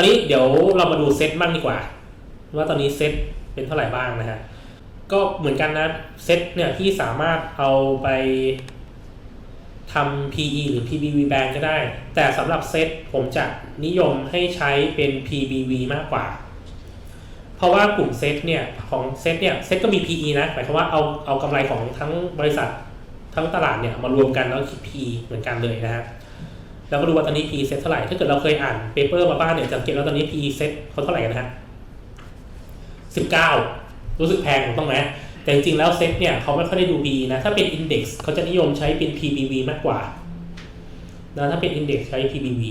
ราวนี้เดี๋ยวเรามาดูเซตบ้างดีกว่า ว่าตอนนี้เซตเป็นเท่าไหร่บ้างนะฮะก็เหมือนกันนะเซตเนี่ยที่สามารถเอาไปทำ PE หรือ PBV band ก็ได้ แต่สำหรับเซตผมจะนิยมให้ใช้เป็น PBV มากกว่า เพราะว่ากลุ่มเซตเนี่ยของเซตเนี่ยเซตก็มี PE นะหมายความว่าเอาเอากำไรของทั้งบริษัททั้งตลาดเนี่ยมารวมกันแล้วคิด PE เหมือนกันเลยนะฮะ แล้วก็ดูว่าตอนนี้ PE เซตเท่าไหร่ ถ้าเกิดเราเคยอ่านเปเปอร์มาบ้างเนี่ยจะสังเกตว่าตอนนี้ PE เซตเขาเท่าไหร่กันนะฮะสิบเก้ารู้สึกแพงถูกต้องไหมแต่จริงๆแล้วเซ็ตเนี่ยเขาไม่ค่อยได้ดู PE นะ ถ้าเป็น Index เขาจะนิยมใช้เป็น PBV มากกว่านะถ้าเป็น Index ใช้ PBV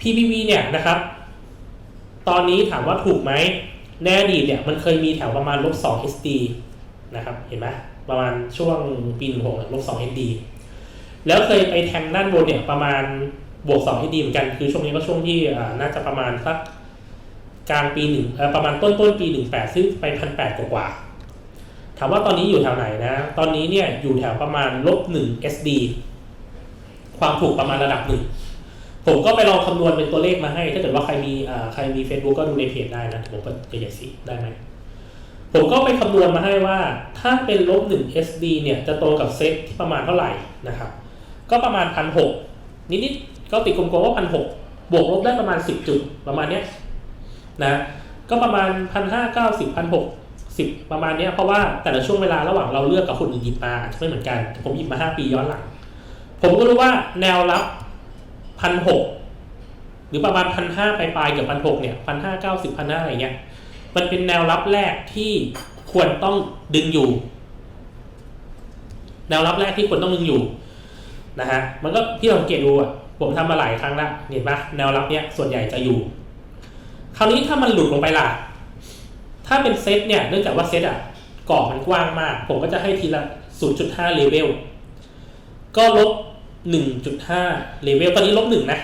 PBV เนี่ยนะครับ ตอนนี้ถามว่าถูกไหมแน่ดีเนี่ยมันเคยมีแถวประมาณลบ2 SD นะครับ เห็นไหมประมาณช่วงปี16ลบ2 SD แล้วเคยไปแทงด้านบนเนี่ยประมาณบวก2 SD เหมือนกัน คือช่วงนี้ก็ช่วงที่น่าจะประมาณสักกลางปีหนึ่งประมาณต้นต้นปี18ซึ่งไปพันแปดกว่าถามว่าตอนนี้อยู่แถวไหนนะ ตอนนี้เนี่ยอยู่แถวประมาณลบ1 SD ความถูกประมาณระดับหนึ่ง ผมก็ไปลองคำนวณเป็นตัวเลขมาให้ ถ้าเกิดว่าใครมีใครมี Facebook ก็ดูในเพจได้นะผมเปิดตัวอย่างสิได้ไหม ผมก็ไปคำนวณมาให้ว่า ถ้าเป็นลบ1 SD เนี่ยจะตรงกับเซ็ตที่ประมาณเท่าไหร่นะครับ ก็ประมาณพันหกนิดๆก็ติดกลมๆว่าพันหกบวกลบได้ประมาณ10จุดประมาณเนี้ยนะก็ประมาณพันห้าเก้าสิบพันหกสิบประมาณเนี้ยเพราะว่าแต่ละช่วงเวลาระหว่างเราเลือกกับคนอื่นหยิบมาอาจจะไม่เหมือนกัน ผมหยิบมาห้าปีย้อนหลัง ผมก็รู้ว่าแนวรับพันหกหรือประมาณพันห้าปลายๆเกือบพันหกเนี่ยพันห้าเก้าสิบพันห้าอะไรเงี้ยมันเป็นแนวรับแรกที่ควรต้องดึงอยู่ แนวรับแรกที่ควรต้องดึงอยู่ นะฮะมันก็ที่สังเกตดูอะผมทำมาหลายครั้งแล้วเห็นปะแนวรับเนี้ยส่วนใหญ่จะอยู่ คราวนี้ถ้ามันหลุดลงไปล่ะ ถ้าเป็นเซตเนี่ยเนื่องจากว่าเซตอะกรอบมันกว้างมาก ผมก็จะให้ทีละ 0.5เลเวลก็ลบ 1.5เลเวลตอนนี้ลบ1นะ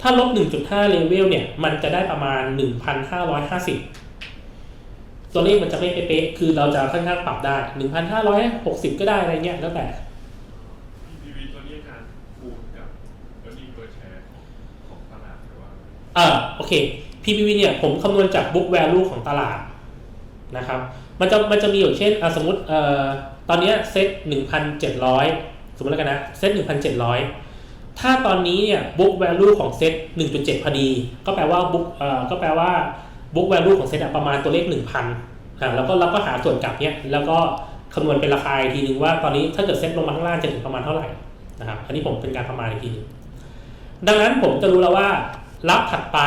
ถ้าลบ 1.5เลเวลเนี่ย มันจะได้ประมาณ 1,550 ตัวเลขมันจะไม่เป๊ะคือเราจะค่อนข้างปรับได้ 1,560 ก็ได้อะไรเงี้ย แล้วแต่ PPV ตัวนี้อาจารย์คูณกับ earning per share ของของตลาดหรือว่า เออโอเค PPV เนี่ยผมคำนวณจาก book value ของตลาดนะครับมันจะมันจะมีอยู่เช่นสมมติเอ่อตอนนี้เซ็ต1,700สมมติแล้วกันนะเซ็ต1,700ถ้าตอนนี้เนี่ย book value ของเซ็ต1.7พอดี ก็แปลว่า book เอ่อก็แปลว่า book value ของเซ็ตอะประมาณตัวเลข1,000อ่าแล้วก็เราก็หาส่วนกลับเนี่ยแล้วก็คำนวณเป็นราคาอีกทีนึงว่าตอนนี้ถ้าเกิดเซ็ตลงมาข้างล่างจะถึงประมาณเท่าไหร่นะครับอันนี้ผมเป็นการประมาณอีกทีนึงดังนั้นผมจะรู้แล้วว่า รับถัดไป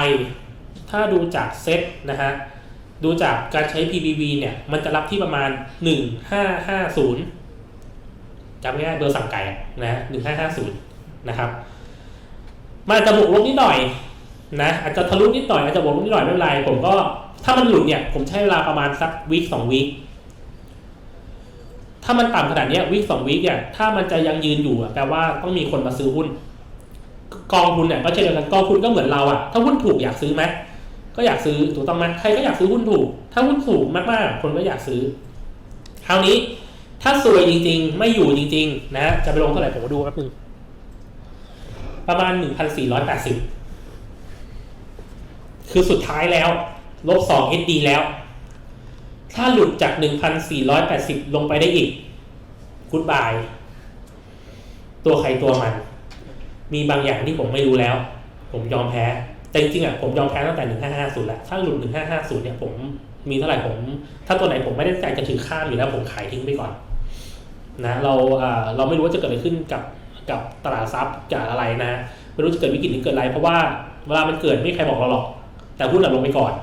ถ้าดูจากเซตนะฮะดูจากการใช้ PBV เนี่ยมันจะรับที่ประมาณ 1550จำง่ายเบอร์สั่งไก่อะนะ1550นะครับมันอาจจะบวกลบนิดหน่อยนะอาจจะทะลุนิดหน่อยอาจจะบวกลบนิดหน่อยไม่เป็นไรผมก็ถ้ามันหลุดเนี่ยผมใช้เวลาประมาณสักวีคสองวีคถ้ามันต่ำขนาดนี้วีคสองวีคเนี่ยถ้ามันจะยังยืนอยู่อะแปลว่าต้องมีคนมาซื้อหุ้น กองทุนเนี่ยก็เช่นเดียวกันกองทุนก็เหมือนเราอะถ้าหุ้นถูกอยากซื้อไหมก็อยากซื้อถูกต้องไหมใครก็อยากซื้อหุ้นถูก ถ้าหุ้นถูกมากๆ คนก็อยากซื้อคราวนี้ถ้าสวยจริงๆ ไม่อยู่จริง ๆ นะ จะไปลงเท่าไหร่ผมดูแป๊บนึงประมาณหนึ่งพันสี่ร้อยแปดสิบคือสุดท้ายแล้ว ลบสอง SD แล้ว ถ้าหลุดจากหนึ่งพันสี่ร้อยแปดสิบลงไปได้อีกกุดบายตัวใครตัวมัน มีบางอย่างที่ผมไม่รู้แล้ว ผมยอมแพ้ แต่จริงๆอะผมยอมแพ้ตั้งแต่1550แล้วถ้าหลุด1550เนี่ยผมมีเท่าไหร่ผม ถ้าตัวไหนผมไม่ได้ใจจะถือข้ามอยู่แล้วผมขายทิ้งไปก่อนนะเราอ่าเราไม่รู้ว่าจะเกิดอะไรขึ้นกับกับตลาดทรัพย์จากอะไรนะไม่รู้จะเกิดวิกฤตหรือเกิดอะไร เพราะว่าเวลามันเกิดไม่ใครบอกเราหรอก แต่หุ้นอะลงไปก่อน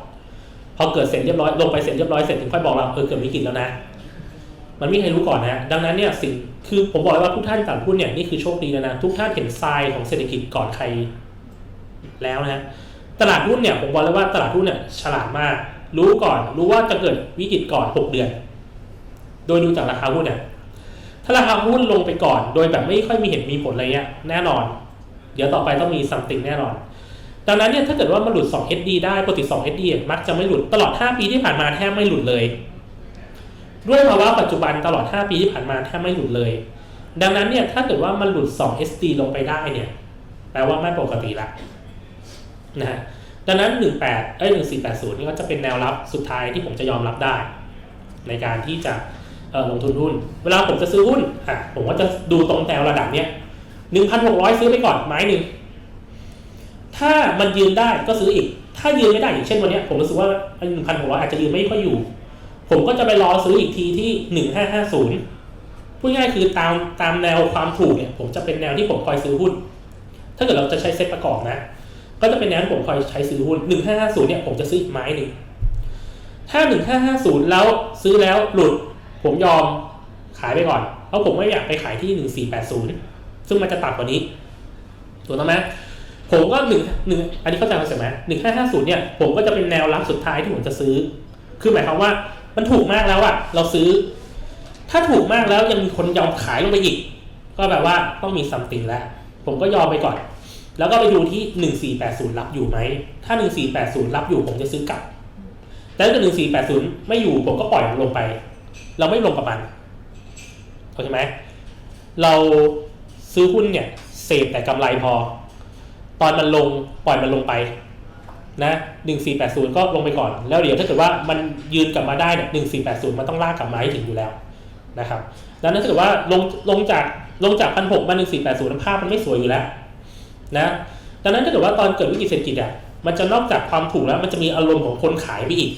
พอเกิดเสร็จเรียบร้อยลงไปเสร็จเรียบร้อยเสร็จถึงค่อยบอกเราเออเกิดวิกฤตแล้วนะ มันไม่มีใครรู้ก่อนนะดังนั้นเนี่ยสิ่งคือผมบอกเลยว่าทุกท่านตลาดหุ้นเนี่ยนี่คือโชคดีแล้วนะทุกท่านเห็นทรายของเศรษฐกิจก่อนใครแล้วนะตลาดหุ้นเนี่ยผมบอกเลยว่าตลาดหุ้นเนี่ยฉลาดมาก รู้ก่อนรู้ว่าจะเกิดวิกฤตก่อน 6 เดือน โดยดูจากราคาหุ้นเนี่ยถ้าราคาหุ้นลงไปก่อน โดยแบบไม่ค่อยมีเหตุมีผลอะไรเงี้ยแน่นอน เดี๋ยวต่อไปต้องมีซัมติงแน่นอนดังนั้นเนี่ยถ้าเกิดว่ามันหลุด2 SD ได้ปกติ2 SD มักจะไม่หลุดตลอด 5 ปีที่ผ่านมาแทบไม่หลุดเลย ด้วยภาวะปัจจุบันตลอด 5 ปีที่ผ่านมาแทบไม่หลุดเลย ดังนั้นเนี่ยถ้าเกิดว่ามันหลุด 2 SD ลงไปได้เนี่ยแปลว่าไม่ปกติละนะฮะดังนั้น 18เอ้ย1480นี่ก็จะเป็นแนวรับสุดท้ายที่ผมจะยอมรับได้ ในการที่จะลงทุนหุ้น เวลาผมจะซื้อหุ้นอะผมก็จะดูตรงแนวระดับเนี้ย1,600 ซื้อไปก่อนไม้หนึ่งถ้ามันยืนได้ก็ซื้ออีก ถ้ายืนไม่ได้อย่างเช่นวันนี้ผมรู้สึกว่าหนึ่งพันหกร้อยอาจจะยืนไม่ค่อยอยู่ ผมก็จะไปรอซื้ออีกทีที่หนึ่งห้าห้าศูนย์พูดง่ายคือตามตามแนวความถูกเนี่ย ผมจะเป็นแนวที่ผมคอยซื้อหุ้น ถ้าเกิดเราจะใช้เซ็ตประกอบนะ ก็จะเป็นแนวที่ผมคอยใช้ซื้อหุ้นหนึ่งห้าห้าศูนย์เนี่ยผมจะซื้ออีกไม้หนึ่งถ้าหนึ่งห้าห้าศูนย์แล้วซื้อแล้วหลุด ผมยอมขายไปก่อน เพราะผมไม่อยากไปขายที่หนึ่งสี่แปดศูนย์ซึ่งมันจะต่ำกว่านี้ถูกต้องไหมผมก็หนึ่งหนึ่งอันนี้เข้าใจคอนเซ็ปต์ไหมหนึ่งห้าห้าศูนย์เนี่ยผมก็จะเป็นแนวรับสุดท้ายที่ผมจะซื้อ คือหมายความว่า มันถูกมากแล้วอะเราซื้อ ถ้าถูกมากแล้วยังมีคนยอมขายลงไปอีก ก็แบบว่าต้องมีซัมติงแล้ว ผมก็ยอมไปก่อน แล้วก็ไปดูที่หนึ่งสี่แปดศูนย์รับอยู่ไหม ถ้าหนึ่งสี่แปดศูนย์รับอยู่ผมจะซื้อกลับ แต่ถ้าหนึ่งสี่แปดศูนย์ไม่อยู่ผมก็ปล่อยมันลงไป เราไม่ลงกับมันโอเคไหม เราซื้อหุ้นเนี่ยเสพแต่กำไรพอ ตอนมันลงปล่อยมันลงไป นะหนึ่งสี่แปดศูนย์ก็ลงไปก่อน แล้วเดี๋ยวถ้าเกิดว่ามันยืนกลับมาได้เนี่ยหนึ่งสี่แปดศูนย์มันต้องลากกลับมาให้ถึงอยู่แล้วนะครับดังนั้นถ้าเกิดว่าลงลงจากลงจากพันหกมาหนึ่งสี่แปดศูนย์ภาพมันไม่สวยอยู่แล้วนะดังนั้นถ้าเกิดว่าตอนเกิดวิกฤตเศรษฐกิจอะมันจะนอกจากความถูกแล้วมันจะมีอารมณ์ของคนขายไปอีก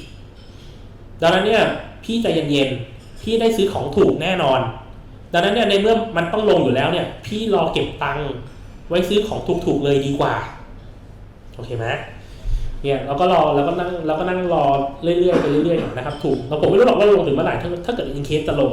ดังนั้นเนี่ยพี่ใจเย็นๆพี่ได้ซื้อของถูกแน่นอน ดังนั้นเนี่ยในเมื่อมันต้องลงอยู่แล้วเนี่ย พี่รอเก็บตังค์ไว้ซื้อของถูกๆเลยดีกว่าโอเคไหม เนี่ยเราก็รอแล้วก็นั่งเราก็นั่งรอเรื่อยๆไปเรื่อยๆนะครับถูกแล้วผมไม่รู้หรอกว่าลงถึงเมื่อไหร่ถ้าถ้าเกิดอินเคสจะลง